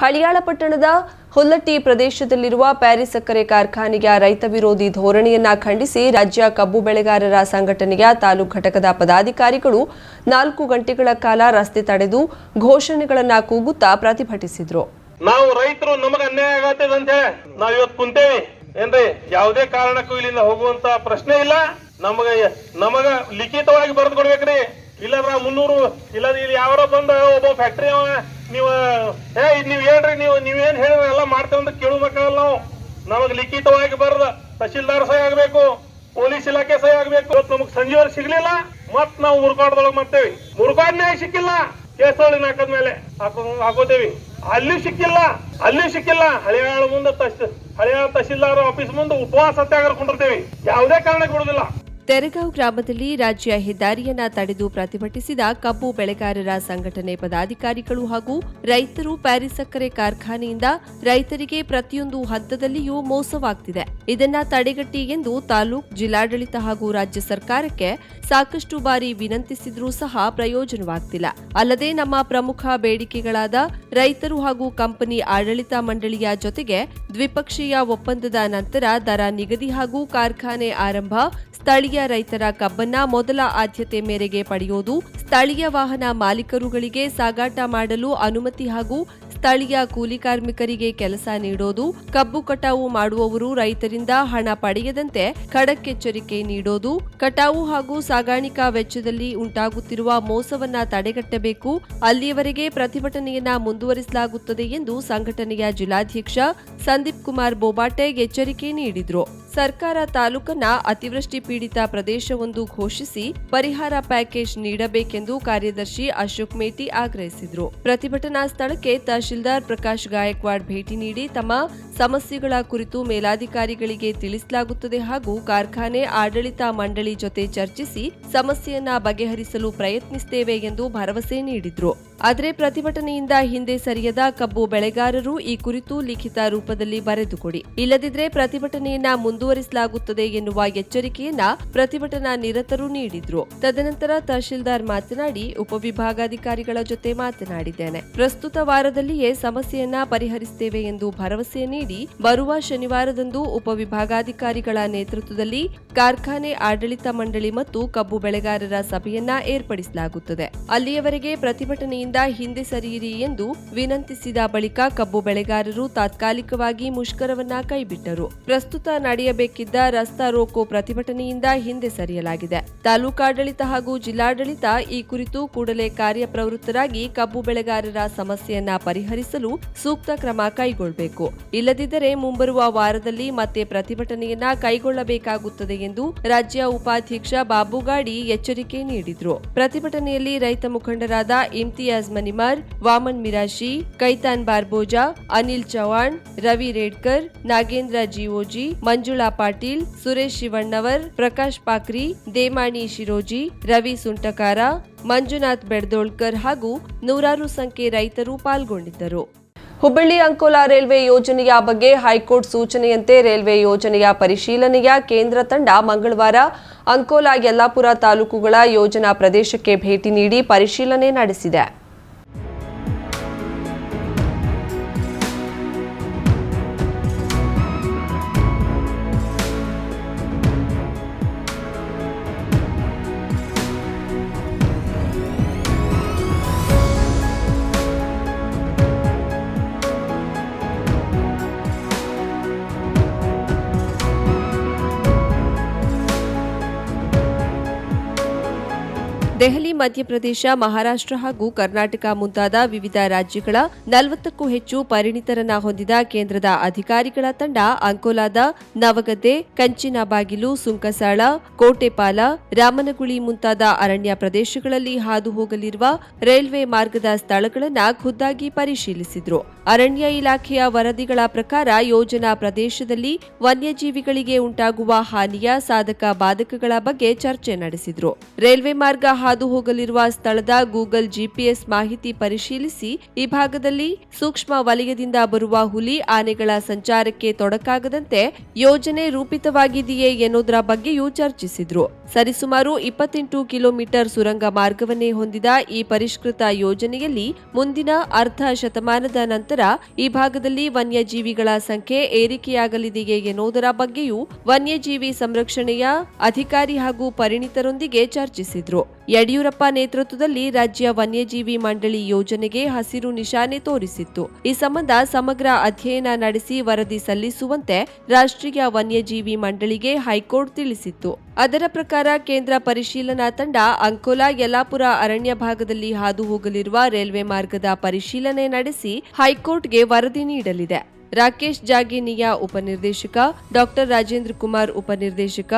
ಹಳಿಯಾಳ ಪಟ್ಟಣದ ಹುಲ್ಲಟ್ಟಿ ಪ್ರದೇಶದಲ್ಲಿರುವ ಪ್ಯಾರಿಸ್ ಸಕ್ಕರೆ ಕಾರ್ಖಾನೆಯ ರೈತ ವಿರೋಧಿ ಧೋರಣೆಯನ್ನ ಖಂಡಿಸಿ ರಾಜ್ಯ ಕಬ್ಬು ಬೆಳೆಗಾರರ ಸಂಘಟನೆಯ ತಾಲೂಕು ಘಟಕದ ಪದಾಧಿಕಾರಿಗಳು ನಾಲ್ಕು ಗಂಟೆಗಳ ಕಾಲ ರಸ್ತೆ ತಡೆದು ಘೋಷಣೆಗಳನ್ನ ಕೂಗುತ್ತಾ ಪ್ರತಿಭಟಿಸಿದ್ರು. ನಾವು ರೈತರು ನಮಗ ಅನ್ಯಾಯ ಆಗತ್ತೆ ಅಂತ ಇವತ್ತು ಕುಂತೇವಿ. ಏನ್ರಿ, ಯಾವುದೇ ಕಾರಣಕ್ಕೂ ಇಲ್ಲಿಂದ ಹೋಗುವಂತ ಪ್ರಶ್ನೆ ಇಲ್ಲ. ನಮಗ ನಮಗ ಲಿಖಿತವಾಗಿ ಬರೆದು ಕೊಡ್ಬೇಕ್ರಿ. ಇಲ್ಲದ್ರ ಮುನ್ನೂರು ಇಲ್ಲ ಇಲ್ಲಿ ಯಾವಾರ ಬಂದ ಒಬ್ಬ ಫ್ಯಾಕ್ಟ್ರಿ ಅವ ನೀವು, ಏ ನೀವು ನೀವ್ ಹೇಳ್ರಿ, ನೀವು ನೀವೇನ್ ಹೇಳಿದ್ರೆ, ಎಲ್ಲ ಮಾಡ್ತೇವೆ ಅಂತ ಕೇಳಬೇಕಲ್ಲ ನಾವು. ನಮಗ್ ಲಿಖಿತವಾಗಿ ಬರದ, ತಹಶೀಲ್ದಾರ್ ಸಹಿ ಆಗ್ಬೇಕು, ಪೊಲೀಸ್ ಇಲಾಖೆ ಸಹಿ ಆಗ್ಬೇಕು. ಇವತ್ತು ನಮಗ್ ಸಂಜೆವರೆಗೆ ಸಿಗ್ಲಿಲ್ಲ, ಮತ್ ನಾವು ಮುರುಕಾಡ್ದೊಳಗ್ ಮಾಡ್ತೇವಿ. ಮುರುಕಾಡ್ ಸಿಕ್ಕಿಲ್ಲ ಕೇಸೊಳಗೆ ಹಾಕದ್ ಮೇಲೆ. ಹಾಕೋತೇವಿ. ಅಲ್ಲಿ ಸಿಕ್ಕಿಲ್ಲ ಅಲ್ಲಿ ಸಿಕ್ಕಿಲ್ಲ. ಹಳೆಯಾಳ ಮುಂದೆ ತಹಶ್, ಹಳೆಯಾಳ ತಹಶೀಲ್ದಾರ್ ಆಫೀಸ್ ಮುಂದೆ ಉಪವಾಸ ಸತ್ಯಾಗ್ರಹ ಯಾವುದೇ ಕಾರಣಕ್ಕೆ ಬಿಡುದಿಲ್ಲ ತೆರೆಗಾಂವ್ ಗ್ರಾಮದಲ್ಲಿ ರಾಜ್ಯ ಹೆದ್ದಾರಿಯನ್ನ ತಡೆದು ಪ್ರತಿಭಟಿಸಿದ ಕಬ್ಬು ಬೆಳೆಗಾರರ ಸಂಘಟನೆ ಪದಾಧಿಕಾರಿಗಳು ಹಾಗೂ ರೈತರು ಪ್ಯಾರಿಸ್ ಸಕ್ಕರೆ ಕಾರ್ಖಾನೆಯಿಂದ ರೈತರಿಗೆ ಪ್ರತಿಯೊಂದು ಹಂತದಲ್ಲಿಯೂ ಮೋಸವಾಗ್ತಿದೆ. ಇದನ್ನ ತಡೆಗಟ್ಟಿ ಎಂದು ತಾಲೂಕ್ ಜಿಲ್ಲಾಡಳಿತ ಹಾಗೂ ರಾಜ್ಯ ಸರ್ಕಾರಕ್ಕೆ ಸಾಕಷ್ಟು ಬಾರಿ ವಿನಂತಿಸಿದ್ರೂ ಸಹ ಪ್ರಯೋಜನವಾಗ್ತಿಲ್ಲ. ಅಲ್ಲದೆ ನಮ್ಮ ಪ್ರಮುಖ ಬೇಡಿಕೆಗಳಾದ ರೈತರು ಹಾಗೂ ಕಂಪನಿ ಆಡಳಿತ ಮಂಡಳಿಯ ಜೊತೆಗೆ ದ್ವಿಪಕ್ಷೀಯ ಒಪ್ಪಂದದ ನಂತರ ದರ ನಿಗದಿ ಹಾಗೂ ಕಾರ್ಖಾನೆ ಆರಂಭ ಸ್ಥಳೀಯ ರೈತರ ಕಬ್ಬನ್ನ ಮೊದಲ ಆದ್ಯತೆ ಮೇರೆಗೆ ಪಡೆಯೋದು ಸ್ಥಳೀಯ ವಾಹನ ಮಾಲೀಕರುಗಳಿಗೆ ಸಾಗಾಟ ಮಾಡಲು ಅನುಮತಿ ಹಾಗೂ ಸ್ಥಳೀಯ ಕೂಲಿ ಕಾರ್ಮಿಕರಿಗೆ ಕೆಲಸ ನೀಡೋದು, ಕಬ್ಬು ಕಟಾವು ಮಾಡುವವರು ರೈತರಿಂದ ಹಣ ಪಡೆಯದಂತೆ ಖಡಕ್ ಎಚ್ಚರಿಕೆ ನೀಡೋದು, ಕಟಾವು ಹಾಗೂ ಸಾಗಾಣಿಕಾ ವೆಚ್ಚದಲ್ಲಿ ಉಂಟಾಗುತ್ತಿರುವ ಮೋಸವನ್ನ ತಡೆಗಟ್ಟಬೇಕು, ಅಲ್ಲಿಯವರೆಗೆ ಪ್ರತಿಭಟನೆಯನ್ನ ಮುಂದುವರಿಸಲಾಗುತ್ತದೆ ಎಂದು ಸಂಘಟನೆಯ ಜಿಲ್ಲಾಧ್ಯಕ್ಷ ಸಂದೀಪ್ ಕುಮಾರ್ ಬೋಬಾಟೆ ಎಚ್ಚರಿಕೆ ನೀಡಿದರು. ಸರ್ಕಾರ ತಾಲೂಕನ್ನ ಅತಿವೃಷ್ಟಿ ಪೀಡಿತ ಪ್ರದೇಶವೊಂದು ಘೋಷಿಸಿ ಪರಿಹಾರ ಪ್ಯಾಕೇಜ್ ನೀಡಬೇಕೆಂದು ಕಾರ್ಯದರ್ಶಿ ಅಶೋಕ್ ಮೇಟಿ ಆಗ್ರಹಿಸಿದರು. ಪ್ರತಿಭಟನಾ ಸ್ಥಳಕ್ಕೆ ಪ್ರಕಾಶ್ ಗಾಯಕ್ವಾಡ್ ಭೇಟಿ ನೀಡಿ ತಮ್ಮ ಸಮಸ್ಯೆಗಳ ಕುರಿತು ಮೇಲಾಧಿಕಾರಿಗಳಿಗೆ ತಿಳಿಸಲಾಗುತ್ತದೆ ಹಾಗೂ ಕಾರ್ಖಾನೆ, ಆಡಳಿತ ಮಂಡಳಿ ಜೊತೆ ಚರ್ಚಿಸಿ ಸಮಸ್ಯೆಯನ್ನ ಬಗೆಹರಿಸಲು ಪ್ರಯತ್ನಿಸುತ್ತೇವೆ ಎಂದು ಭರವಸೆ ನೀಡಿದ್ರು. ಆದರೆ ಪ್ರತಿಭಟನೆಯಿಂದ ಹಿಂದೆ ಸರಿಯದ ಕಬ್ಬು ಬೆಳೆಗಾರರು ಈ ಕುರಿತು ಲಿಖಿತ ರೂಪದಲ್ಲಿ ಬರೆದುಕೊಡಿ. ಇಲ್ಲದಿದ್ರೆ ಪ್ರತಿಭಟನೆಯನ್ನ ಮುಂದುವರಿಸಲಾಗುತ್ತದೆ ಎನ್ನುವ ಎಚ್ಚರಿಕೆಯನ್ನ ಪ್ರತಿಭಟನಾ ನಿರತರು ನೀಡಿದ್ರು. ತದನಂತರ ತಹಶೀಲ್ದಾರ್ ಮಾತನಾಡಿ, ಉಪವಿಭಾಗಾಧಿಕಾರಿಗಳ ಜೊತೆ ಮಾತನಾಡಿದ್ದೇನೆ. ಪ್ರಸ್ತುತ ವಾರದಲ್ಲಿಯೇ ಸಮಸ್ಯೆಯನ್ನ ಪರಿಹರಿಸುತ್ತೇವೆ ಎಂದು ಭರವಸೆ ನೀಡಿ ಬರುವ ಶನಿವಾರದಂದು ಉಪವಿಭಾಗಾಧಿಕಾರಿಗಳ ನೇತೃತ್ವದಲ್ಲಿ ಕಾರ್ಖಾನೆ ಆಡಳಿತ ಮಂಡಳಿ ಮತ್ತು ಕಬ್ಬು ಬೆಳೆಗಾರರ ಸಭೆಯನ್ನ ಏರ್ಪಡಿಸಲಾಗುತ್ತದೆ. ಅಲ್ಲಿಯವರೆಗೆ ಪ್ರತಿಭಟನೆಯಿಂದ ಹಿಂದೆ ಸರಿಯಿರಿ ಎಂದು ವಿನಂತಿಸಿದ ಬಳಿಕ ಕಬ್ಬು ಬೆಳೆಗಾರರು ತಾತ್ಕಾಲಿಕವಾಗಿ ಮುಷ್ಕರವನ್ನ ಕೈಬಿಟ್ಟರು. ಪ್ರಸ್ತುತ ನಡೆಯಬೇಕಿದ್ದ ರಸ್ತಾ ರೋಕೋ ಪ್ರತಿಭಟನೆಯಿಂದ ಹಿಂದೆ ಸರಿಯಲಾಗಿದೆ. ತಾಲೂಕಾಡಳಿತ ಹಾಗೂ ಜಿಲ್ಲಾಡಳಿತ ಈ ಕುರಿತು ಕೂಡಲೇ ಕಾರ್ಯಪ್ರವೃತ್ತರಾಗಿ ಕಬ್ಬು ಬೆಳೆಗಾರರ ಸಮಸ್ಯೆಯನ್ನ ಪರಿಹರಿಸಲು ಸೂಕ್ತ ಕ್ರಮ ಕೈಗೊಳ್ಳಬೇಕು ಇಲ್ಲದಿದ್ದರೆ ಮುಂಬರುವ ವಾರದಲ್ಲಿ ಮತ್ತೆ ಪ್ರತಿಭಟನೆಯನ್ನ ಕೈಗೊಳ್ಳಬೇಕಾಗುತ್ತದೆ ಎಂದು ರಾಜ್ಯ ಉಪಾಧ್ಯಕ್ಷ ಬಾಬುಗಾಡಿ ಎಚ್ಚರಿಕೆ ನೀಡಿದ್ರು. ಪ್ರತಿಭಟನೆಯಲ್ಲಿ ರೈತ ಮುಖಂಡರಾದ ಇಮ್ತಿಯಾಜ್ ಮನಿಮಾರ್, ವಾಮನ್ ಮಿರಾಶಿ, ಕೈತಾನ್ ಬಾರ್ಬೋಜಾ, ಅನಿಲ್ ಚವಾಣ್ ರವಿ ರೇಡ್ಕರ್, ನಾಗೇಂದ್ರ ಜಿಒಜಿ, ಮಂಜುಳಾ ಪಾಟೀಲ್, ಸುರೇಶ್ ಶಿವಣ್ಣವರ್, ಪ್ರಕಾಶ್ ಪಾಕ್ರಿ, ದೇಮಾಣಿ ಶಿರೋಜಿ, ರವಿ ಸುಂಟಕಾರ, ಮಂಜುನಾಥ್ ಬೆಡ್ದೋಳ್ಕರ್ ಹಾಗೂ ನೂರಾರು ಸಂಖ್ಯೆ ರೈತರು ಪಾಲ್ಗೊಂಡಿದ್ದರು. ಹುಬ್ಬಳ್ಳಿ ಅಂಕೋಲಾ ರೈಲ್ವೆ ಯೋಜನೆಯ ಬಗ್ಗೆ ಹೈಕೋರ್ಟ್ ಸೂಚನೆಯಂತೆ ರೈಲ್ವೆ ಯೋಜನೆಯ ಪರಿಶೀಲನೆಯ ಕೇಂದ್ರ ತಂಡ ಮಂಗಳವಾರ ಅಂಕೋಲಾ ಯಲ್ಲಾಪುರ ತಾಲೂಕುಗಳ ಯೋಜನಾ ಪ್ರದೇಶಕ್ಕೆ ಭೇಟಿ ನೀಡಿ ಪರಿಶೀಲನೆ ನಡೆಸಿದೆ. ದೆಹಲಿ, ಮಧ್ಯಪ್ರದೇಶ, ಮಹಾರಾಷ್ಟ್ರ ಹಾಗೂ ಕರ್ನಾಟಕ ಮುಂತಾದ ವಿವಿಧ ರಾಜ್ಯಗಳ ನಲವತ್ತಕ್ಕೂ ಹೆಚ್ಚು ಪರಿಣಿತರನ್ನ ಹೊಂದಿದ ಕೇಂದ್ರದ ಅಧಿಕಾರಿಗಳ ತಂಡ ಅಂಕೋಲಾದ ನವಗದ್ದೆ, ಕಂಚಿನಬಾಗಿಲು, ಸುಂಕಸಾಳ, ಕೋಟೆಪಾಲ, ರಾಮನಗುಳಿ ಮುಂತಾದ ಅರಣ್ಯ ಪ್ರದೇಶಗಳಲ್ಲಿ ಹಾದು ಹೋಗಲಿರುವ ರೈಲ್ವೆ ಮಾರ್ಗದ ಸ್ಥಳಗಳನ್ನ ಖುದ್ದಾಗಿ ಪರಿಶೀಲಿಸಿದ್ರು. ಅರಣ್ಯ ಇಲಾಖೆಯ ವರದಿಗಳ ಪ್ರಕಾರ ಯೋಜನಾ ಪ್ರದೇಶದಲ್ಲಿ ವನ್ಯಜೀವಿಗಳಿಗೆ ಉಂಟಾಗುವ ಹಾನಿಯ ಸಾಧಕ ಬಾಧಕಗಳ ಬಗ್ಗೆ ಚರ್ಚೆ ನಡೆಸಿದ್ರು. ರೈಲ್ವೆ ಮಾರ್ಗ ಹೋಗಲಿರುವ ಸ್ಥಳದ ಗೂಗಲ್ ಜಿಪಿಎಸ್ ಮಾಹಿತಿ ಪರಿಶೀಲಿಸಿ ಈ ಭಾಗದಲ್ಲಿ ಸೂಕ್ಷ್ಮ ವಲಯದಿಂದ ಬರುವ ಹುಲಿ ಆನೆಗಳ ಸಂಚಾರಕ್ಕೆ ತೊಡಕಾಗದಂತೆ ಯೋಜನೆ ರೂಪಿತವಾಗಿದೆಯೇ ಎನ್ನುವುದರ ಬಗ್ಗೆಯೂ ಚರ್ಚಿಸಿದ್ರು. ಸರಿಸುಮಾರು ಇಪ್ಪತ್ತೆಂಟು ಕಿಲೋಮೀಟರ್ ಸುರಂಗ ಮಾರ್ಗವನ್ನೇ ಹೊಂದಿದ ಈ ಪರಿಷ್ಕೃತ ಯೋಜನೆಯಲ್ಲಿ ಮುಂದಿನ ಅರ್ಧ ಶತಮಾನದ ನಂತರ ಈ ಭಾಗದಲ್ಲಿ ವನ್ಯಜೀವಿಗಳ ಸಂಖ್ಯೆ ಏರಿಕೆಯಾಗಲಿದೆಯೇ ಎನ್ನುವುದರ ಬಗ್ಗೆಯೂ ವನ್ಯಜೀವಿ ಸಂರಕ್ಷಣೆಯ ಅಧಿಕಾರಿ ಹಾಗೂ ಪರಿಣಿತರೊಂದಿಗೆ ಚರ್ಚಿಸಿದ್ರು. ಯಡಿಯೂರಪ್ಪ ನೇತೃತ್ವದಲ್ಲಿ ರಾಜ್ಯ ವನ್ಯಜೀವಿ ಮಂಡಳಿ ಯೋಜನೆಗೆ ಹಸಿರು ನಿಶಾನೆ ತೋರಿಸಿತ್ತು. ಈ ಸಂಬಂಧ ಸಮಗ್ರ ಅಧ್ಯಯನ ನಡೆಸಿ ವರದಿ ಸಲ್ಲಿಸುವಂತೆ ರಾಷ್ಟ್ರೀಯ ವನ್ಯಜೀವಿ ಮಂಡಳಿಗೆ ಹೈಕೋರ್ಟ್ ತಿಳಿಸಿತ್ತು. ಅದರ ಪ್ರಕಾರ ಕೇಂದ್ರ ಪರಿಶೀಲನಾ ತಂಡ ಅಂಕೋಲಾ ಯಲಾಪುರ ಅರಣ್ಯ ಭಾಗದಲ್ಲಿ ಹಾದು ಹೋಗಲಿರುವ ರೈಲ್ವೆ ಮಾರ್ಗದ ಪರಿಶೀಲನೆ ನಡೆಸಿ ಹೈಕೋರ್ಟ್ಗೆ ವರದಿ ನೀಡಲಿದೆ. ರಾಕೇಶ್ ಜಾಗಿನಿಯಾ ಉಪನಿರ್ದೇಶಕ ಡಾಕ್ಟರ್ ರಾಜೇಂದ್ರ ಕುಮಾರ್ ಉಪನಿರ್ದೇಶಕ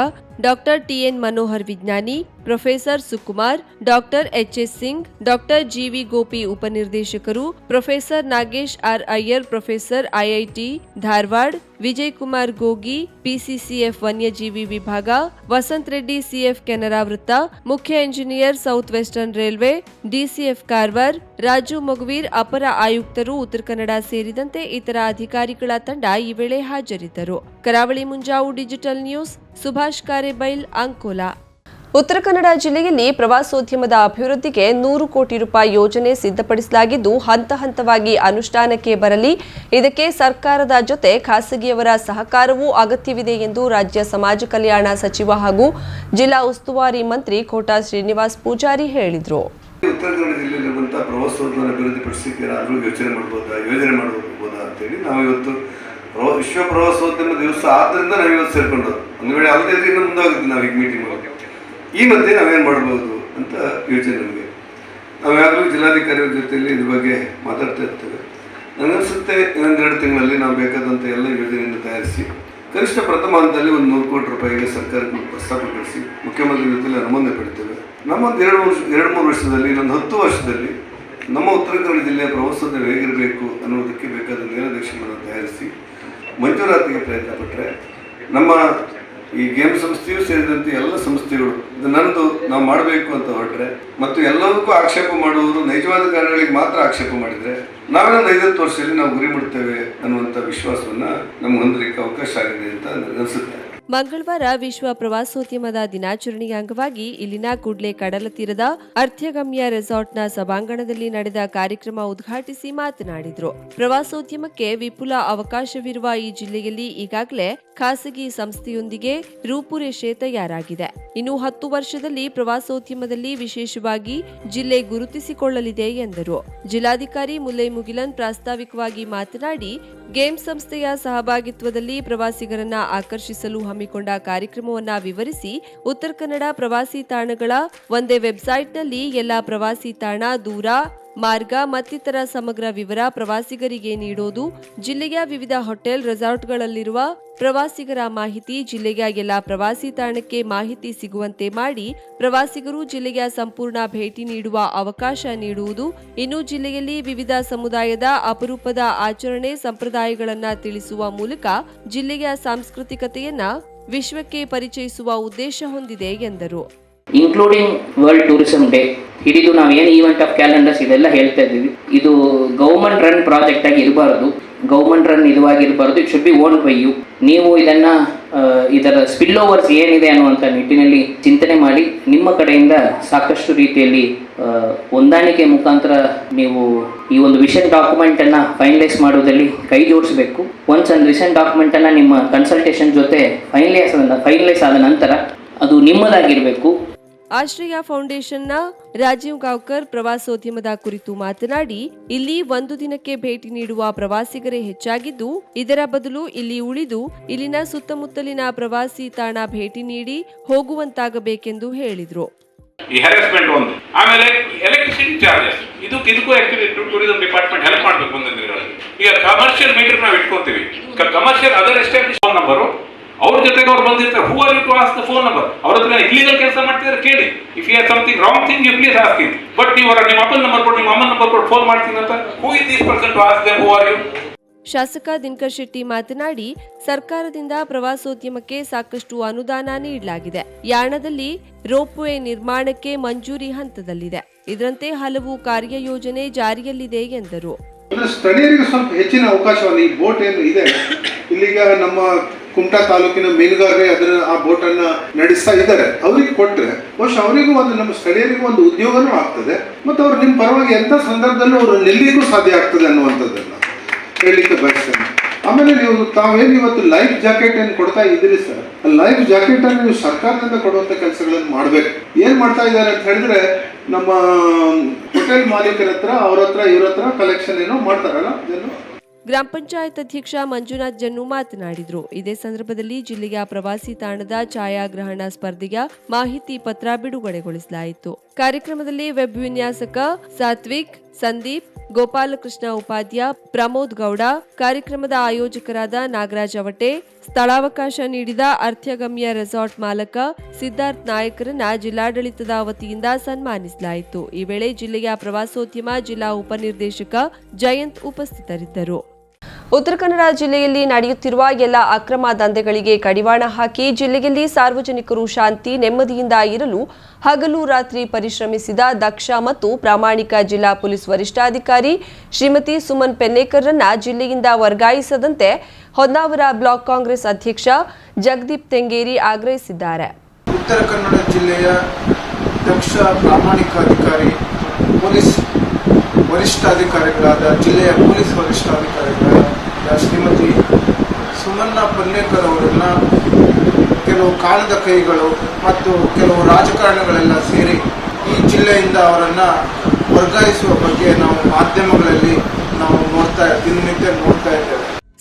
ಡಾಕ್ಟರ್ ಟಿಎನ್ ಮನೋಹರ್ ವಿಜ್ಞಾನಿ, professor Sukumar, doctor H S Singh, doctor GV Gopi ಉಪನಿರ್ದೇಶಕರು, professor Nagesh R. Iyer, professor IIT Dharwad, Vijay Kumar Gogi, PCCF ವನ್ಯಜೀವಿ ವಿಭಾಗ, ವಸಂತ್ ರೆಡ್ಡಿ ಸಿಎಫ್ ಕೆನರಾ ವೃತ್ತ ಮುಖ್ಯ engineer, south western railway, DCF Karwar, Raju Mogaveer ಅಪರ ಆಯುಕ್ತರು, ಉತ್ತರ ಕನ್ನಡ ಸೇರಿದಂತೆ ಇತರ ಅಧಿಕಾರಿಗಳ ತಂಡ ಈ ವೇಳೆ ಹಾಜರಿದ್ದರು. Karavali Munjavu digital news Subhash Karebail Ankola. ಉತ್ತರ ಕನ್ನಡ ಜಿಲ್ಲೆಯಲ್ಲಿ ಪ್ರವಾಸೋದ್ಯಮದ ಅಭಿವೃದ್ಧಿಗೆ ನೂರು ಕೋಟಿ ರೂಪಾಯಿ ಯೋಜನೆ ಸಿದ್ಧಪಡಿಸಲಾಗಿದ್ದು ಹಂತ ಹಂತವಾಗಿ ಅನುಷ್ಠಾನಕ್ಕೆ ಬರಲಿ. ಇದಕ್ಕೆ ಸರ್ಕಾರದ ಜೊತೆ ಖಾಸಗಿಯವರ ಸಹಕಾರವೂ ಅಗತ್ಯವಿದೆ ಎಂದು ರಾಜ್ಯ ಸಮಾಜ ಕಲ್ಯಾಣ ಸಚಿವ ಹಾಗೂ ಜಿಲ್ಲಾ ಉಸ್ತುವಾರಿ ಮಂತ್ರಿ ಕೋಟಾ ಶ್ರೀನಿವಾಸ್ ಪೂಜಾರಿ ಹೇಳಿದರು. ಉತ್ತರ ಕನ್ನಡ ಪ್ರವಾಸೋದ್ಯಮ ಅಭಿವೃದ್ಧಿಪಡಿಸಲಿಕ್ಕೆ ಯೋಚನೆ ಯೋಜನೆ ಮಾಡಬಹುದಾ ಅಂತೇಳಿ ನಾವು ಇವತ್ತು ವಿಶ್ವ ಪ್ರವಾಸೋದ್ಯಮ ದಿವಸ ಆದ್ದರಿಂದ ನಾವು ಇವತ್ತು ಸೇರ್ಕೊಂಡು ಒಂದು ವೇಳೆ ಅಲ್ಲದೆ ಇನ್ನು ಮುಂದೆ ಆಗುತ್ತೆ ನಾವು ಈಗ ಮೀಟಿಂಗ್ ಮಾಡಿ ಈ ಮಧ್ಯೆ ನಾವೇನು ಮಾಡ್ಬೋದು ಅಂತ ಯೋಚನೆ ನಮಗೆ. ನಾವು ಯಾವಾಗಲೂ ಜಿಲ್ಲಾಧಿಕಾರಿಗಳ ಜೊತೆಯಲ್ಲಿ ಇದ್ರ ಬಗ್ಗೆ ಮಾತಾಡ್ತಾ ಇರ್ತೇವೆ. ನನಗನ್ಸುತ್ತೆ ಇನ್ನೊಂದೆರಡು ತಿಂಗಳಲ್ಲಿ ನಾವು ಬೇಕಾದಂಥ ಎಲ್ಲ ಯೋಜನೆಯನ್ನು ತಯಾರಿಸಿ, ಕನಿಷ್ಠ ಪ್ರಥಮ ಹಂತದಲ್ಲಿ ಒಂದು ನೂರು ಕೋಟಿ ರೂಪಾಯಿಗೆ ಸರ್ಕಾರಕ್ಕೆ ಪ್ರಸ್ತಾಪಪಡಿಸಿ ಮುಖ್ಯಮಂತ್ರಿ ಜೊತೆಯಲ್ಲಿ ಅನುಮೋದನೆ ಪಡ್ತೇವೆ. ನಮ್ಮ ಒಂದು ಎರಡು ವರ್ಷ, ಎರಡು ಮೂರು ವರ್ಷದಲ್ಲಿ, ಇನ್ನೊಂದು ಹತ್ತು ವರ್ಷದಲ್ಲಿ ನಮ್ಮ ಉತ್ತರ ಕನ್ನಡ ಜಿಲ್ಲೆಯ ಪ್ರವಾಸೋದ್ಯಮ ಹೇಗಿರಬೇಕು ಅನ್ನೋದಕ್ಕೆ ಬೇಕಾದ ನೀಲದಕ್ಷಿಣವನ್ನು ತಯಾರಿಸಿ ಮಂಜೂರಾತಿಗೆ ಪ್ರಯತ್ನ ಪಟ್ಟರೆ ನಮ್ಮ ಈ ಗೇಮ್ ಸಂಸ್ಥೆಯೂ ಸೇರಿದಂತೆ ಎಲ್ಲ ಸಂಸ್ಥೆಗಳು ಇದು ನಂದು ನಾವು ಮಾಡಬೇಕು ಅಂತ ಹೊರಟ್ರೆ ಮತ್ತು ಎಲ್ಲದಕ್ಕೂ ಆಕ್ಷೇಪ ಮಾಡುವವರು ನೈಜವಾದ ಕಾರಣಗಳಿಗೆ ಮಾತ್ರ ಆಕ್ಷೇಪ ಮಾಡಿದರೆ ನಾವಿನ್ನೊಂದು ಐದತ್ತು ವರ್ಷದಲ್ಲಿ ನಾವು ಗುರಿ ಮುಟ್ತೇವೆ ಅನ್ನುವಂಥ ವಿಶ್ವಾಸವನ್ನು ನಮ್ಗೆ ಹೊಂದಲಿಕ್ಕೆ ಅವಕಾಶ ಆಗಿದೆ ಅಂತ ನನಗನ್ಸುತ್ತೆ. ಮಂಗಳವಾರ ವಿಶ್ವ ಪ್ರವಾಸೋದ್ಯಮದ ದಿನಾಚರಣೆಯ ಅಂಗವಾಗಿ ಇಲ್ಲಿನ ಕೂಡ್ಲೆ ಕಡಲ ತೀರದ ಅರ್ಥಗಮ್ಯ ರೆಸಾರ್ಟ್ನ ಸಭಾಂಗಣದಲ್ಲಿ ನಡೆದ ಕಾರ್ಯಕ್ರಮ ಉದ್ಘಾಟಿಸಿ ಮಾತನಾಡಿದರು. ಪ್ರವಾಸೋದ್ಯಮಕ್ಕೆ ವಿಪುಲ ಅವಕಾಶವಿರುವ ಈ ಜಿಲ್ಲೆಯಲ್ಲಿ ಈಗಾಗಲೇ ಖಾಸಗಿ ಸಂಸ್ಥೆಯೊಂದಿಗೆ ರೂಪುರೇಷೆ ತಯಾರಾಗಿದೆ. ಇನ್ನು ಹತ್ತು ವರ್ಷದಲ್ಲಿ ಪ್ರವಾಸೋದ್ಯಮದಲ್ಲಿ ವಿಶೇಷವಾಗಿ ಜಿಲ್ಲೆ ಗುರುತಿಸಿಕೊಳ್ಳಲಿದೆ ಎಂದರು. ಜಿಲ್ಲಾಧಿಕಾರಿ ಮುಲ್ಲೈ ಮುಗಿಲನ್ ಪ್ರಾಸ್ತಾವಿಕವಾಗಿ ಮಾತನಾಡಿ ಗೇಮ್ ಸಂಸ್ಥೆಯ ಸಹಭಾಗಿತ್ವದಲ್ಲಿ ಪ್ರವಾಸಿಗರನ್ನ ಆಕರ್ಷಿಸಲು ಹಮ್ಮಿಕೊಂಡ ಕಾರ್ಯಕ್ರಮವನ್ನ ವಿವರಿಸಿ ಉತ್ತರ ಕನ್ನಡ ಪ್ರವಾಸಿ ತಾಣಗಳ ಒಂದೇ ವೆಬ್ಸೈಟ್ನಲ್ಲಿ ಎಲ್ಲ ಪ್ರವಾಸಿ ತಾಣ ದೂರ ಮಾರ್ಗ, ಮತ್ತಿತರ ಸಮಗ್ರ ವಿವರ ಪ್ರವಾಸಿಗರಿಗೆ ನೀಡೋದು, ಜಿಲ್ಲೆಯ ವಿವಿಧ ಹೋಟೆಲ್, ರೆಸಾರ್ಟ್ಗಳಲ್ಲಿರುವ ಪ್ರವಾಸಿಗರ ಮಾಹಿತಿ ಜಿಲ್ಲೆಯ ಎಲ್ಲ ಪ್ರವಾಸಿ ತಾಣಕ್ಕೆ ಮಾಹಿತಿ ಸಿಗುವಂತೆ ಮಾಡಿ ಪ್ರವಾಸಿಗರು ಜಿಲ್ಲೆಯ ಸಂಪೂರ್ಣ ಭೇಟಿ ನೀಡುವ ಅವಕಾಶ ನೀಡುವುದು, ಇನ್ನು ಜಿಲ್ಲೆಯಲ್ಲಿ ವಿವಿಧ ಸಮುದಾಯದ ಅಪರೂಪದ ಆಚರಣೆ ಸಂಪ್ರದಾಯಗಳನ್ನು ತಿಳಿಸುವ ಮೂಲಕ ಜಿಲ್ಲೆಯ ಸಾಂಸ್ಕೃತಿಕತೆಯನ್ನ ವಿಶ್ವಕ್ಕೆ ಪರಿಚಯಿಸುವ ಉದ್ದೇಶ ಹೊಂದಿದೆ ಎಂದರು. ಇನ್ಕ್ಲೂಡಿಂಗ್ ವರ್ಲ್ಡ್ ಟೂರಿಸಂ ಡೇ ಹಿಡಿದು ನಾವು ಏನು ಈವೆಂಟ್ ಆಫ್ ಕ್ಯಾಲೆಂಡರ್ಸ್ ಇದೆಲ್ಲ ಹೇಳ್ತಾ ಇದ್ದೀವಿ. ಇದು ಗೌರ್ಮೆಂಟ್ ರನ್ ಪ್ರಾಜೆಕ್ಟ್ ಆಗಿ ಇರಬಾರ್ದು. Government run ಇರುವಾಗಿರಬಾರ್ದು it should be own by you ನೀವು ಇದನ್ನ ಇದರ ಸ್ಪಿಲ್ ಓವರ್ಸ್ ಏನಿದೆ ಅನ್ನುವಂಥ ನಿಟ್ಟಿನಲ್ಲಿ ಚಿಂತನೆ ಮಾಡಿ ನಿಮ್ಮ ಕಡೆಯಿಂದ ಸಾಕಷ್ಟು ರೀತಿಯಲ್ಲಿ ಹೊಂದಾಣಿಕೆ ಮುಖಾಂತರ ನೀವು ಈ ಒಂದು ವಿಷನ್ ಡಾಕ್ಯುಮೆಂಟ್ ಅನ್ನ ಫೈನಲೈಸ್ ಮಾಡುವುದರಲ್ಲಿ ಕೈ ಜೋಡಿಸಬೇಕು. ಒನ್ಸ್ ಒಂದು ವಿಷನ್ ಡಾಕ್ಯುಮೆಂಟ್ ಅನ್ನ ನಿಮ್ಮ ಕನ್ಸಲ್ಟೇಷನ್ ಜೊತೆ ಫೈನಲೈಸ್ ಫೈನಲೈಸ್ ಆದ ನಂತರ ಅದು ನಿಮ್ಮದಾಗಿರಬೇಕು. ಆಶ್ರಯ ಫೌಂಡೇಶನ್ನ ರಾಜೀವ್ ಗಾವ್ಕರ್ ಪ್ರವಾಸೋದ್ಯಮದ ಕುರಿತು ಮಾತನಾಡಿ, ಇಲ್ಲಿ ಒಂದು ದಿನಕ್ಕೆ ಭೇಟಿ ನೀಡುವ ಪ್ರವಾಸಿಗರೇ ಹೆಚ್ಚಾಗಿದ್ದು, ಇದರ ಬದಲು ಇಲ್ಲಿ ಉಳಿದು, ಇಲ್ಲಿನ ಸುತ್ತಮುತ್ತಲಿನ ಪ್ರವಾಸಿ ತಾಣ ಭೇಟಿ ನೀಡಿ ಹೋಗುವಂತಾಗಬೇಕೆಂದು ಹೇಳಿದರು. ಒಂದು. ಆಮೇಲೆ ಎಲೆಕ್ಟ್ರಿಸಿಟಿ ಟೂರಿಸಂ ಡಿಪಾರ್ಟ್ಮೆಂಟ್ ಹೆಲ್ಪ್ ಮಾಡಬೇಕು ಈಗ ಕಮರ್ಷಿಯಲ್ ಮೀಟರ್ ನಾವು ಇಟ್ಕೊಂತೀವಿ. ಕಮರ್ಷಿಯಲ್ ಅದರ್ ಎಸ್ಟಾಬ್ಲಿಷ್ ನಂಬರು ಅವ್ರ ಜೊತೆಗೆ ಅವ್ರು ಬಂದಿರ್ತಾರೆ. Who are you to ask the phone number ಅವ್ರ ಹತ್ರ ಇಲ್ಲಿಗಲ್ ಕೆಲಸ ಮಾಡ್ತಿದ್ರೆ, ಕೇಳಿ. If you something wrong thing you please ask but ನೀವು ನಿಮ್ಮ ಅಪ್ಪನ ನಂಬರ್ ಕೊಟ್ಟು ನಿಮ್ಮ ಅಮ್ಮನ ನಂಬರ್ ಕೊಟ್ಟು ಫೋನ್ ಮಾಡ್ತೀನಿ ಅಂತ. Who is this person to ask them who are you ಶಾಸಕ ದಿನಕರ್ ಶೆಟ್ಟಿ ಮಾತನಾಡಿ, ಸರ್ಕಾರದಿಂದ ಪ್ರವಾಸೋದ್ಯಮಕ್ಕೆ ಸಾಕಷ್ಟು ಅನುದಾನ ನೀಡಲಾಗಿದೆ. ಯಾಣದಲ್ಲಿ ರೋಪ್ವೇ ನಿರ್ಮಾಣಕ್ಕೆ ಮಂಜೂರಿ ಹಂತದಲ್ಲಿದೆ. ಇದರಂತೆ ಹಲವು ಕಾರ್ಯಯೋಜನೆ ಜಾರಿಯಲ್ಲಿದೆ ಎಂದರು. ಅಂದ್ರೆ ಸ್ಥಳೀಯರಿಗೆ ಸ್ವಲ್ಪ ಹೆಚ್ಚಿನ ಅವಕಾಶವನ್ನು ಈ ಬೋಟ್ ಏನು ಇದೆ. ಇಲ್ಲಿಗ ನಮ್ಮ ಕುಮಟಾ ತಾಲೂಕಿನ ಮೀನುಗಾರರೇ ಅದರ ಆ ಬೋಟ್ ಅನ್ನ ನಡೆಸ್ತಾ ಇದ್ದಾರೆ. ಅವರಿಗೆ ಕೊಟ್ರೆ ಬಹುಶಃ ಅವರಿಗೂ ಒಂದು ನಮ್ಮ ಸ್ಥಳೀಯರಿಗೂ ಒಂದು ಉದ್ಯೋಗನೂ ಆಗ್ತದೆ. ಮತ್ತು ಅವ್ರು ನಿಮ್ಮ ಪರವಾಗಿ ಎಂಥ ಸಂದರ್ಭದಲ್ಲೂ ಅವರು ನಿಲ್ಲಿಗೂ ಸಾಧ್ಯ ಆಗ್ತದೆ ಅನ್ನುವಂಥದ್ದನ್ನು ಹೇಳಲಿಕ್ಕೆ ಬಯಸ್ತೇನೆ. ಆಮೇಲೆ ನೀವು ತಾವೇನು ಇವತ್ತು ಲೈಫ್ ಜಾಕೆಟ್ ಏನು ಕೊಡ್ತಾ ಇದ್ದೀರಿ ಸರ್? ಲೈಫ್ ಜಾಕೆಟ್ ಅನ್ನು ನೀವು ಸರ್ಕಾರದಿಂದ ಕೊಡುವಂಥ ಕೆಲಸಗಳನ್ನು ಮಾಡಬೇಕು. ಏನು ಮಾಡ್ತಾ ಇದ್ದಾರೆ ಅಂತ ಹೇಳಿದ್ರೆ ನಮ್ಮ ಹೋಟೆಲ್ ಮಾಲೀಕರ ಹತ್ರ, ಅವ್ರ ಹತ್ರ, ಇವ್ರ ಹತ್ರ ಕಲೆಕ್ಷನ್ ಏನೋ ಮಾಡ್ತಾರಲ್ಲ ಗ್ರಾಮ ಪಂಚಾಯತ್ ಅಧ್ಯಕ್ಷ ಮಂಜುನಾಥ್ ಜನ್ನು ಮಾತನಾಡಿದರು. ಇದೇ ಸಂದರ್ಭದಲ್ಲಿ ಜಿಲ್ಲೆಯ ಪ್ರವಾಸಿ ತಾಣದ ಛಾಯಾಗ್ರಹಣ ಸ್ಪರ್ಧೆಯ ಮಾಹಿತಿ ಪತ್ರ ಬಿಡುಗಡೆಗೊಳಿಸಲಾಯಿತು. ಕಾರ್ಯಕ್ರಮದಲ್ಲಿ ವೆಬ್ ವಿನ್ಯಾಸಕ ಸಾತ್ವಿಕ್ ಸಂದೀಪ್, ಗೋಪಾಲಕೃಷ್ಣ ಉಪಾಧ್ಯ, ಪ್ರಮೋದ್ ಗೌಡ, ಕಾರ್ಯಕ್ರಮದ ಆಯೋಜಕರಾದ ನಾಗರಾಜ್ ಅವಟೆ, ಸ್ಥಳಾವಕಾಶ ನೀಡಿದ ಅರ್ಥಗಮ್ಯ ರೆಸಾರ್ಟ್ ಮಾಲಕ ಸಿದ್ಧಾರ್ಥ್ ನಾಯಕರನ್ನ ಜಿಲ್ಲಾಡಳಿತದ ವತಿಯಿಂದ ಸನ್ಮಾನಿಸಲಾಯಿತು. ಈ ವೇಳೆ ಜಿಲ್ಲೆಯ ಪ್ರವಾಸೋದ್ಯಮ ಜಿಲ್ಲಾ ಉಪನಿರ್ದೇಶಕ ಜಯಂತ್ ಉಪಸ್ಥಿತರಿದ್ದರು. ಉತ್ತರ ಕನ್ನಡ ಜಿಲ್ಲೆಯಲ್ಲಿ ನಡೆಯುತ್ತಿರುವ ಎಲ್ಲ ಅಕ್ರಮ ದಂಧೆಗಳಿಗೆ ಕಡಿವಾಣ ಹಾಕಿ ಜಿಲ್ಲೆಯಲ್ಲಿ ಸಾರ್ವಜನಿಕರು ಶಾಂತಿ, ನೆಮ್ಮದಿಯಿಂದ ಇರಲು ಹಗಲು ರಾತ್ರಿ ಪರಿಶ್ರಮಿಸಿದ ದಕ್ಷ ಮತ್ತು ಪ್ರಾಮಾಣಿಕ ಜಿಲ್ಲಾ ಪೊಲೀಸ್ ವರಿಷ್ಠಾಧಿಕಾರಿ ಶ್ರೀಮತಿ ಸುಮನ್ ಪೆನ್ನೇಕರ್ರನ್ನ ಜಿಲ್ಲೆಯಿಂದ ವರ್ಗಾಯಿಸದಂತೆ ಹೊನ್ನಾವರ ಬ್ಲಾಕ್ ಕಾಂಗ್ರೆಸ್ ಅಧ್ಯಕ್ಷ ಜಗದೀಪ್ ತೆಂಗೇರಿ ಆಗ್ರಹಿಸಿದ್ದಾರೆ. ಉತ್ತರ ಕನ್ನಡ ಜಿಲ್ಲೆಯ ದಕ್ಷ ಪ್ರಾಮಾಣಿಕ ಅಧಿಕಾರಿ ಪೊಲೀಸ್ ವರಿಷ್ಠಾಧಿಕಾರಿಗಳಾದ ಜಿಲ್ಲೆಯ ಪೊಲೀಸ್ ವರಿಷ್ಠಾಧಿಕಾರಿಗಳಾದ ಶ್ರೀಮತಿ ಸುಮನ್ನ ಪನ್ನೇಕರ್ ಅವರನ್ನ ಕೆಲವು ಕಾಣದ ಕೈಗಳು ಮತ್ತು ಕೆಲವು ರಾಜಕಾರಣಿಗಳೆಲ್ಲ ಸೇರಿ ಈ ಜಿಲ್ಲೆಯಿಂದ ಅವರನ್ನು ವರ್ಗಾಯಿಸುವ ಬಗ್ಗೆ ನಾವು ಮಾಧ್ಯಮಗಳಲ್ಲಿ ನಾವು ನೋಡ್ತಾ ದಿನನಿತ್ಯ ನೋಡ್ತಾ ಇದ್ದೇವೆ.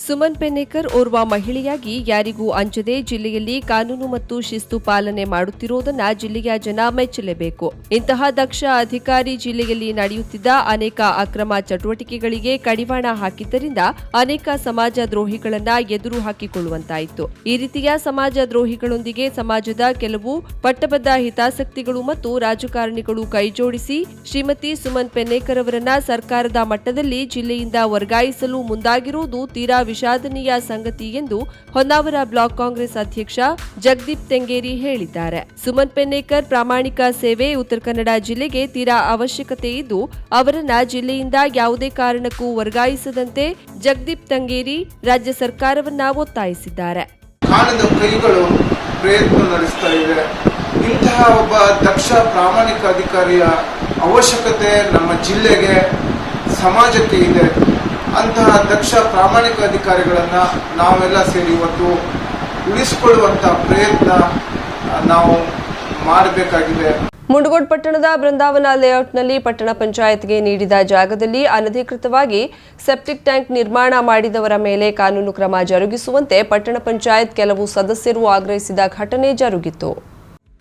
ಸುಮನ್ ಪೆನ್ನೇಕರ್ ಓರ್ವ ಮಹಿಳೆಯಾಗಿ ಯಾರಿಗೂ ಅಂಜದೆ ಜಿಲ್ಲೆಯಲ್ಲಿ ಕಾನೂನು ಮತ್ತು ಶಿಸ್ತು ಪಾಲನೆ ಮಾಡುತ್ತಿರುವುದನ್ನ ಜಿಲ್ಲೆಯ ಜನ ಮೆಚ್ಚಲೇಬೇಕು. ಇಂತಹ ದಕ್ಷ ಅಧಿಕಾರಿ ಜಿಲ್ಲೆಯಲ್ಲಿ ನಡೆಯುತ್ತಿದ್ದ ಅನೇಕ ಅಕ್ರಮ ಚಟುವಟಿಕೆಗಳಿಗೆ ಕಡಿವಾಣ ಹಾಕಿದ್ದರಿಂದ ಅನೇಕ ಸಮಾಜ ದ್ರೋಹಿಗಳನ್ನ ಎದುರು ಹಾಕಿಕೊಳ್ಳುವಂತಾಯಿತು. ಈ ರೀತಿಯ ಸಮಾಜ ದ್ರೋಹಿಗಳೊಂದಿಗೆ ಸಮಾಜದ ಕೆಲವು ಪಟ್ಟಬದ್ಧ ಹಿತಾಸಕ್ತಿಗಳು ಮತ್ತು ರಾಜಕಾರಣಿಗಳು ಕೈಜೋಡಿಸಿ ಶ್ರೀಮತಿ ಸುಮನ್ ಪೆನ್ನೇಕರ್ ಅವರನ್ನ ಸರ್ಕಾರದ ಮಟ್ಟದಲ್ಲಿ ಜಿಲ್ಲೆಯಿಂದ ವರ್ಗಾಯಿಸಲು ಮುಂದಾಗಿರುವುದು ತೀರಾ ವಿಷಾದನೀಯ ಸಂಗತಿ ಎಂದು ಹೊನ್ನಾವರ ಬ್ಲಾಕ್ ಕಾಂಗ್ರೆಸ್ ಅಧ್ಯಕ್ಷ ಜಗದೀಪ್ ತೆಂಗೇರಿ ಹೇಳಿದ್ದಾರೆ. ಸುಮನ್ ಪೆನ್ನೇಕರ್ ಪ್ರಾಮಾಣಿಕ ಸೇವೆ ಉತ್ತರ ಕನ್ನಡ ಜಿಲ್ಲೆಗೆ ತೀರಾ ಅವಶ್ಯಕತೆ ಇದ್ದು, ಅವರನ್ನ ಜಿಲ್ಲೆಯಿಂದ ಯಾವುದೇ ಕಾರಣಕ್ಕೂ ವರ್ಗಾಯಿಸದಂತೆ ಜಗದೀಪ್ ತಂಗೇರಿ ರಾಜ್ಯ ಸರ್ಕಾರವನ್ನ ಒತ್ತಾಯಿಸಿದ್ದಾರೆ. ಕೈಗಳು ಪ್ರಯತ್ನ ನಡೆಸ್ತಾ ಇಂತಹ ಒಬ್ಬ ದಕ್ಷ ಪ್ರಾಮಾಣಿಕ ಅಧಿಕಾರಿಯ ಅವಶ್ಯಕತೆ ನಮ್ಮ ಜಿಲ್ಲೆಗೆ, ಸಮಾಜಕ್ಕೆ ಇದೆ. ಅಂತಹ ದಕ್ಷ ಪ್ರಾಮಾಣಿಕ ಅಧಿಕಾರಿಗಳನ್ನ ನಾವೆಲ್ಲ ಸೇರಿ ಇವತ್ತು ಉಳಿಸಿಕೊಳ್ಳುವಂತ ಪ್ರಯತ್ನ ನಾವು ಮಾಡಬೇಕಾಗಿದೆ. ಮುಂಡಗೋಡ್ ಪಟ್ಟಣದ ಬೃಂದಾವನ ಲೇಔಟ್ನಲ್ಲಿ ಪಟ್ಟಣ ಪಂಚಾಯತ್ಗೆ ನೀಡಿದ ಜಾಗದಲ್ಲಿ ಅನಧಿಕೃತವಾಗಿ ಸೆಪ್ಟಿಕ್ ಟ್ಯಾಂಕ್ ನಿರ್ಮಾಣ ಮಾಡಿದವರ ಮೇಲೆ ಕಾನೂನು ಕ್ರಮ ಜರುಗಿಸುವಂತೆ ಪಟ್ಟಣ ಪಂಚಾಯತ್ ಕೆಲವು ಸದಸ್ಯರು ಆಗ್ರಹಿಸಿದ ಘಟನೆ ಜರುಗಿತು.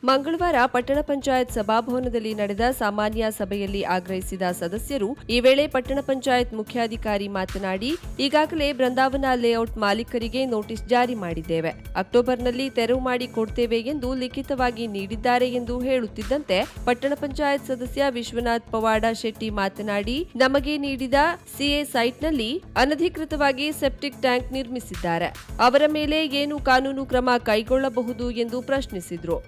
ಮಂಗಳವಾರ ಪಟ್ಟಣ ಪಂಚಾಯತ್ ಸಭಾಭವನದಲ್ಲಿ ನಡೆದ ಸಾಮಾನ್ಯ ಸಭೆಯಲ್ಲಿ ಆಗ್ರಹಿಸಿದ ಸದಸ್ಯರು, ಈ ವೇಳೆ ಪಟ್ಟಣ ಪಂಚಾಯತ್ ಮುಖ್ಯಾಧಿಕಾರಿ ಮಾತನಾಡಿ, ಈಗಾಗಲೇ ಬೃಂದಾವನ ಲೇಔಟ್ ಮಾಲೀಕರಿಗೆ ನೋಟಿಸ್ ಜಾರಿ ಮಾಡಿದ್ದೇವೆ. ಅಕ್ಟೋಬರ್ನಲ್ಲಿ ತೆರವು ಮಾಡಿ ಕೊಡ್ತೇವೆ ಎಂದು ಲಿಖಿತವಾಗಿ ನೀಡಿದ್ದಾರೆ ಎಂದು ಹೇಳುತ್ತಿದ್ದಂತೆ ಪಟ್ಟಣ ಪಂಚಾಯತ್ ಸದಸ್ಯ ವಿಶ್ವನಾಥ್ ಪವಾಡ ಶೆಟ್ಟಿ ಮಾತನಾಡಿ, ನಮಗೆ ನೀಡಿದ ಸಿಎ ಸೈಟ್ನಲ್ಲಿ ಅನಧಿಕೃತವಾಗಿ ಸೆಪ್ಟಿಕ್ ಟ್ಯಾಂಕ್ ನಿರ್ಮಿಸಿದ್ದಾರೆ. ಅವರ ಮೇಲೆ ಏನು ಕಾನೂನು ಕ್ರಮ ಕೈಗೊಳ್ಳಬಹುದು ಎಂದು ಪ್ರಶ್ನಿಸಿದ್ರು.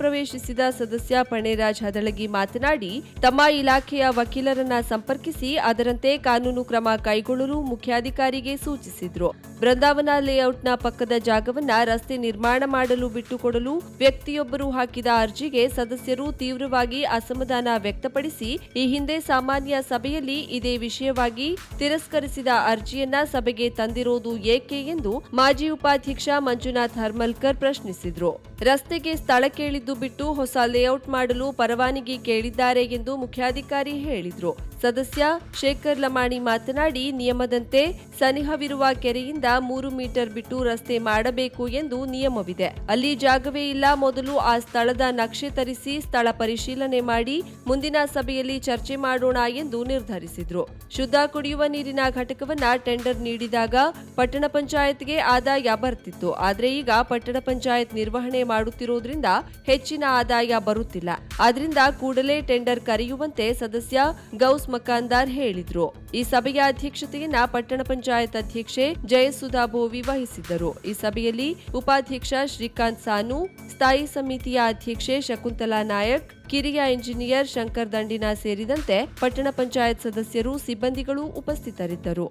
ಮಧ್ಯಪ್ರವೇಶಿಸಿದ ಸದಸ್ಯ ಪಣೇರಾಜ್ ಹದಳಗಿ ಮಾತನಾಡಿ, ತಮ್ಮ ಇಲಾಖೆಯ ವಕೀಲರನ್ನ ಸಂಪರ್ಕಿಸಿ ಅದರಂತೆ ಕಾನೂನು ಕ್ರಮ ಕೈಗೊಳ್ಳಲು ಮುಖ್ಯಾಧಿಕಾರಿಗೆ ಸೂಚಿಸಿದ್ರು. ಬೃಂದಾವನ ಲೇಔಟ್ನ ಪಕ್ಕದ ಜಾಗವನ್ನ ರಸ್ತೆ ನಿರ್ಮಾಣ ಮಾಡಲು ಬಿಟ್ಟುಕೊಡಲು ವ್ಯಕ್ತಿಯೊಬ್ಬರು ಹಾಕಿದ ಅರ್ಜಿಗೆ ಸದಸ್ಯರು ತೀವ್ರವಾಗಿ ಅಸಮಾಧಾನ ವ್ಯಕ್ತಪಡಿಸಿ, ಈ ಹಿಂದೆ ಸಾಮಾನ್ಯ ಸಭೆಯಲ್ಲಿ ಇದೇ ವಿಷಯವಾಗಿ ತಿರಸ್ಕರಿಸಿದ ಅರ್ಜಿಯನ್ನ ಸಭೆಗೆ ತಂದಿರೋದು ಏಕೆ ಎಂದು ಮಾಜಿ ಉಪಾಧ್ಯಕ್ಷ ಮಂಜುನಾಥ್ ಹರ್ಮಲ್ಕರ್ ಪ್ರಶ್ನಿಸಿದ್ರು. ರಸ್ತೆಗೆ ಸ್ಥಳ ಕೇಳಿದ್ದು ಬಿಟ್ಟು ಹೊಸ ಲೇಔಟ್ ಮಾಡಲು ಪರವಾನಗಿ ಕೇಳಿದ್ದಾರೆ ಎಂದು ಮುಖ್ಯಾಧಿಕಾರಿ ಹೇಳಿದ್ರು. ಸದಸ್ಯ ಶೇಖರ್ ಲಮಾಣಿ ಮಾತನಾಡಿ, ನಿಯಮದಂತೆ ಸನಿಹವಿರುವ ಕೆರೆಯಿಂದ ಮೂರು ಮೀಟರ್ ಬಿಟ್ಟು ರಸ್ತೆ ಮಾಡಬೇಕು ಎಂದು ನಿಯಮವಿದೆ. ಅಲ್ಲಿ ಜಾಗವೇ ಇಲ್ಲ. ಮೊದಲು ಆ ಸ್ಥಳದ ನಕ್ಷೆ ತರಿಸಿ ಸ್ಥಳ ಪರಿಶೀಲನೆ ಮಾಡಿ, ಮುಂದಿನ ಸಭೆಯಲ್ಲಿ ಚರ್ಚೆ ಮಾಡೋಣ ಎಂದು ನಿರ್ಧರಿಸಿದ್ರು. ಶುದ್ಧ ಕುಡಿಯುವ ನೀರಿನ ಘಟಕವನ್ನ ಟೆಂಡರ್ ನೀಡಿದಾಗ ಪಟ್ಟಣ ಪಂಚಾಯತ್ಗೆ ಆದಾಯ ಬರ್ತಿತ್ತು. ಆದ್ರೆ ಈಗ ಪಟ್ಟಣ ಪಂಚಾಯತ್ ನಿರ್ವಹಣೆ ಮಾಡುತ್ತಿರುವುದರಿಂದ ಹೆಚ್ಚಿನ ಆದಾಯ ಬರುತ್ತಿಲ್ಲ. ಆದ್ರಿಂದ ಕೂಡಲೇ ಟೆಂಡರ್ ಕರೆಯುವಂತೆ ಸದಸ್ಯ ಗೌಸ್ ಮಕಾಂದಾರ್ ಹೇಳಿದ್ರು. ಈ ಸಭೆಯ ಅಧ್ಯಕ್ಷತೆಯನ್ನ ಪಟ್ಟಣ ಪಂಚಾಯತ್ ಅಧ್ಯಕ್ಷೆ ಜಯಸುಧಾ ಬೋವಿ ವಹಿಸಿದ್ದರು. ಈ ಸಭೆಯಲ್ಲಿ ಉಪಾಧ್ಯಕ್ಷ ಶ್ರೀಕಾಂತ್ ಸಾನು, ಸ್ಥಾಯಿ ಸಮಿತಿಯ ಅಧ್ಯಕ್ಷೆ ಶಕುಂತಲಾ ನಾಯಕ್, ಕಿರಿಯ ಇಂಜಿನಿಯರ್ ಶಂಕರ್ ದಂಡಿನ ಸೇರಿದಂತೆ ಪಟ್ಟಣ ಪಂಚಾಯತ್ ಸದಸ್ಯರು, ಸಿಬ್ಬಂದಿಗಳು ಉಪಸ್ಥಿತರಿದ್ದರು.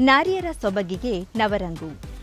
ನಾರಿಯರ ಸೊಬಗಿಗೆ ನವರಂಗು.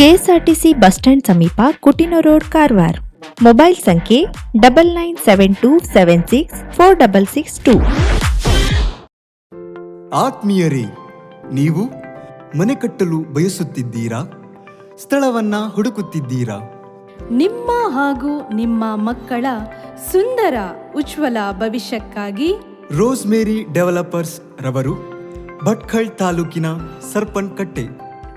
ಕೆಎಸ್ಆರ್ಟಿಸಿ ಬಸ್ ಸ್ಟ್ಯಾಂಡ್ ಸಮೀಪ ಕುಟಿನ ರೋಡ್ ಕಾರವಾರ್. ಮೊಬೈಲ್ ಸಂಖ್ಯೆ double nine seven two seven six four double six two ಆತ್ಮೀಯರೇ ನೀವು ಮನೆ ಕಟ್ಟಲು ಬಯಸುತ್ತಿದ್ದೀರಾ? ಸ್ಥಳವನ್ನ ಹುಡುಕುತ್ತಿದ್ದೀರಾ? ನಿಮ್ಮ ಹಾಗೂ ನಿಮ್ಮ ಮಕ್ಕಳ ಸುಂದರ ಉಜ್ವಲ ಭವಿಷ್ಯಕ್ಕಾಗಿ ರೋಸ್ ಮೇರಿ ಡೆವಲಪರ್ಸ್ ರವರು ಭಟ್ಕಳ್ ತಾಲೂಕಿನ ಸರ್ಪನ್ ಕಟ್ಟೆ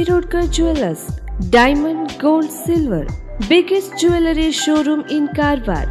VV Shirodkar jewellers diamond gold silver biggest jewellery showroom in Karwar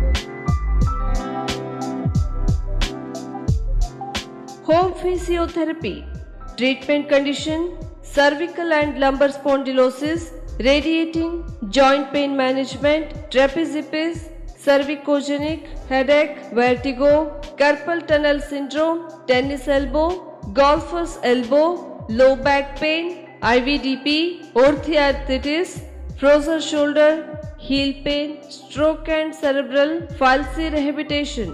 Home physiotherapy treatment condition cervical and lumbar spondylosis radiating joint pain management trapezitis cervicogenic headache vertigo carpal tunnel syndrome tennis elbow golfer's elbow low back pain IVDP arthritis frozen shoulder heel pain stroke and cerebral palsy rehabilitation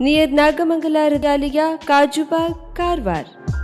near Nagamangala Hrudalaya Kajubag Karwar.